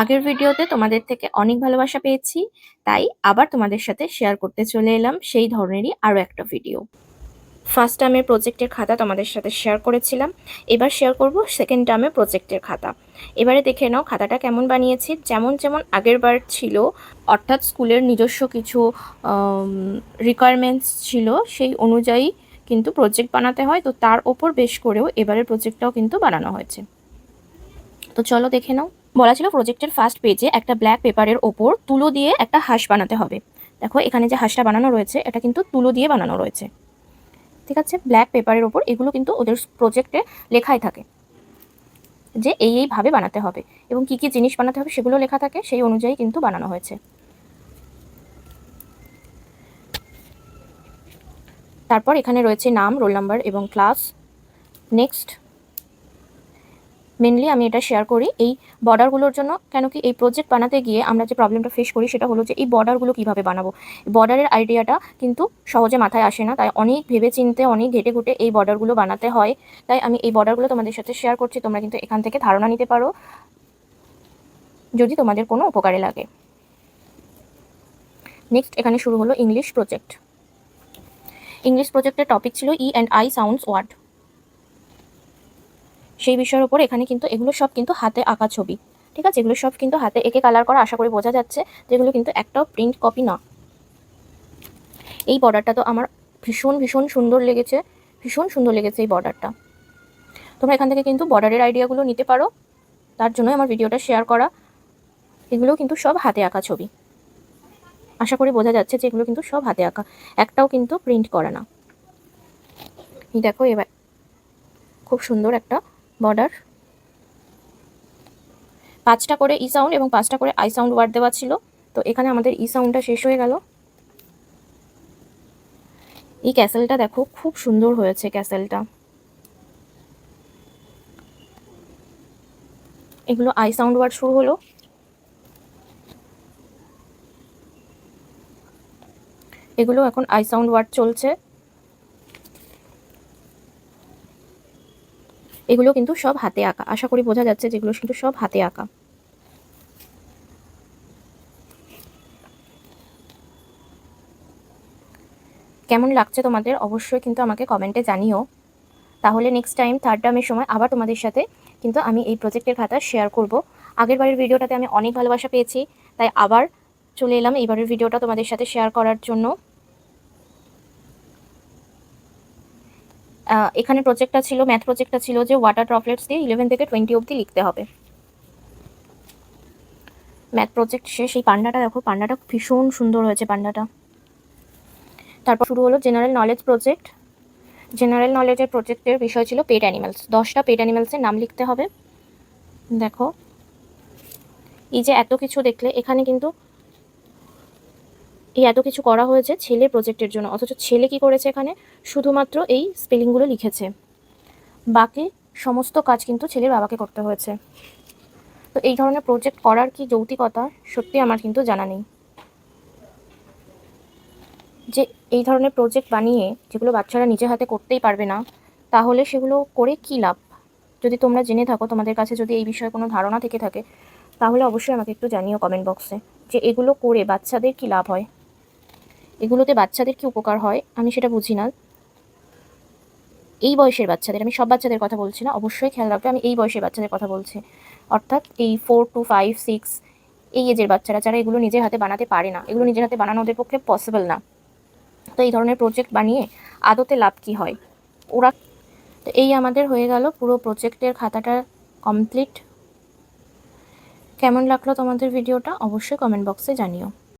আগের ভিডিওতে তোমাদের থেকে অনেক ভালোবাসা পেয়েছি, তাই আবার তোমাদের সাথে শেয়ার করতে চলে এলাম সেই ধরনেরই আরও একটা ভিডিও ফার্স্ট টার্মের প্রজেক্টের খাতা তোমাদের সাথে শেয়ার করেছিলাম, এবার শেয়ার করব সেকেন্ড টার্মের প্রজেক্টের খাতা। এবারে দেখে নাও খাতাটা কেমন বানিয়েছি, যেমন যেমন আগের বার ছিল, অর্থাৎ স্কুলের নিজস্ব কিছু রিকোয়ারমেন্টস ছিল, সেই অনুযায়ী কিন্তু প্রজেক্ট বানাতে হয়, তো তার ওপর বেশ করেও এবারের প্রজেক্টটাও কিন্তু বানানো হয়েছে। তো চলো দেখে নাও। বলা ছিল প্রজেক্টের ফার্স্ট পেজে একটা ব্ল্যাক পেপারের ওপর তুলো দিয়ে একটা হাঁস বানাতে হবে। দেখো, এখানে যে হাঁসটা বানানো রয়েছে, এটা কিন্তু তুলো দিয়ে বানানো রয়েছে। ঠিক আছে? ব্ল্যাক পেপারের ওপর এগুলো কিন্তু ওদের প্রজেক্টে লেখাই থাকে যে এই এইভাবে বানাতে হবে এবং কি কি জিনিস বানাতে হবে সেগুলো লেখা থাকে, সেই অনুযায়ী কিন্তু বানানো হয়েছে। তারপর এখানে রয়েছে নাম রোল নাম্বার এবং ক্লাস নেক্সট মেনলি আমি এটা শেয়ার করি এই বর্ডারগুলোর জন্য কেন কি এই প্রজেক্ট বানাতে গিয়ে আমরা যে প্রবলেমটা ফেস করি সেটা হলো যে এই বর্ডারগুলো কীভাবে বানাবো। বর্ডারের আইডিয়াটা কিন্তু সহজে মাথায় আসে না, তাই অনেক ভেবে চিনতে অনেক ঘেটে ঘুটে এই বর্ডারগুলো বানাতে হয়। তাই আমি এই বর্ডারগুলো তোমাদের সাথে শেয়ার করছি, তোমরা কিন্তু এখান থেকে ধারণা নিতে পারো, যদি তোমাদের কোনো উপকারে লাগে। নেক্সট এখানে শুরু হলো ইংলিশ প্রজেক্ট ইংলিশ প্রজেক্টের টপিক ছিল E and I sounds word সেই বিষয়ের উপর এখানে কিন্তু এগুলো সব কিন্তু হাতে আঁকা ছবি। ঠিক আছে? এগুলো সব কিন্তু হাতে এঁকে কালার করা আশা করি বোঝা যাচ্ছে যেগুলো কিন্তু একটাও প্রিন্ট কপি না। এই বর্ডারটা তো আমার ভীষণ ভীষণ সুন্দর লেগেছে। ভীষণ সুন্দর লেগেছে এই বর্ডারটা তোমরা এখান থেকে কিন্তু বর্ডারের আইডিয়াগুলো নিতে পারো। তার জন্যই আমার ভিডিওটা শেয়ার করা। এগুলো কিন্তু সব হাতে আঁকা ছবি। আশা করি বোঝা যাচ্ছে যে এগুলো কিন্তু সব হাতে আঁকা। একটাও কিন্তু প্রিন্ট করা না। দেখো এবার খুব সুন্দর একটা বর্ডার। পাঁচটা করে ই সাউন্ড এবং পাঁচটা করে আই সাউন্ড ওয়ার্ড দেওয়া ছিল। তো এখানে আমাদের ই সাউন্ডটা শেষ হয়ে গেল। এই ক্যাসেলটা দেখো, খুব সুন্দর হয়েছে ক্যাসেলটা। এগুলো আই সাউন্ড ওয়ার্ড শুরু হলো। এগুলো এখন আই সাউন্ড ওয়ার্ড চলছে। এগুলো কিন্তু সব হাতে আঁকা। আশা করি বোঝা যাচ্ছে যেগুলো কিন্তু সব হাতে আঁকা। কেমন লাগছে তোমাদের? অবশ্যই কিন্তু আমাকে কমেন্টে জানিও। তাহলে নেক্সট টাইম থার্ড টার্মের সময় আবার তোমাদের সাথে কিন্তু আমি এই প্রজেক্টের খাতা শেয়ার করব। আগের বারের ভিডিওটাতে আমি অনেক ভালোবাসা পেয়েছি, তাই আবার চলে এলাম এইবারের ভিডিওটা তোমাদের সাথে শেয়ার করার জন্য। এখানে প্রজেক্টটা ছিল ম্যাথ প্রজেক্টটা ছিল যে ওয়াটার ড্রপলেটস দিয়ে ইলেভেন থেকে টোয়েন্টি অবধি লিখতে হবে। ম্যাথ প্রজেক্ট শেষ, এই পান্ডাটা দেখো, পান্ডাটা ভীষণ সুন্দর হয়েছে পান্ডাটা। তারপর শুরু হলো জেনারেল নলেজ প্রজেক্ট জেনারেল নলেজের প্রজেক্টের বিষয় ছিল পেট অ্যানিমালস দশটা পেট অ্যানিমালসের নাম লিখতে হবে। দেখো, এই যে এত কিছু দেখলে, এখানে কিন্তু এই এত কিছু করা হয়েছে ছেলে প্রজেক্টের জন্য। অথচ ছেলে কি করেছে এখানে? শুধুমাত্র এই স্পেলিংগুলো লিখেছে। বাকি সমস্ত কাজ কিন্তু ছেলের বাবাকে করতে হয়েছে। তো এই ধরনের প্রজেক্ট করার কি যৌতিকতা সত্যি আমার কিন্তু জানা নেই। যে এই ধরনের প্রজেক্ট বানিয়ে যেগুলো বাচ্চারা নিজে হাতে করতেই পারবে না, তাহলে সেগুলো করে কি লাভ? যদি তোমরা জেনে থাকো, তোমাদের কাছে যদি এই বিষয়ে কোনো ধারণা থেকে থাকে, তাহলে অবশ্যই আমাকে একটু জানিও কমেন্ট বক্সে যে এগুলো করে বাচ্চাদের কি লাভ হয়? এগুলোতে বাচ্চাদের কি উপকার হয়? আমি সেটা বুঝি না। এই বয়সের বাচ্চাদের, আমি সব বাচ্চাদের কথা বলছি না, অবশ্যই খেয়াল রাখবে, আমি এই বয়সের বাচ্চাদের কথা বলছি। অর্থাৎ এই ফোর টু ফাইভ সিক্স এই এজের বাচ্চারা, যারা এগুলো নিজের হাতে বানাতে পারে না, এগুলো নিজের হাতে বানানো ওদের পক্ষে পসিবল না। তো এই ধরনের প্রজেক্ট বানিয়ে আদতে লাভ কি হয়? ওরা তো এই আমাদের হয়ে গেল, পুরো প্রজেক্টের খাতাটা কমপ্লিট কেমন লাগল তোমাদের ভিডিওটা অবশ্যই কমেন্ট বক্সে জানিও।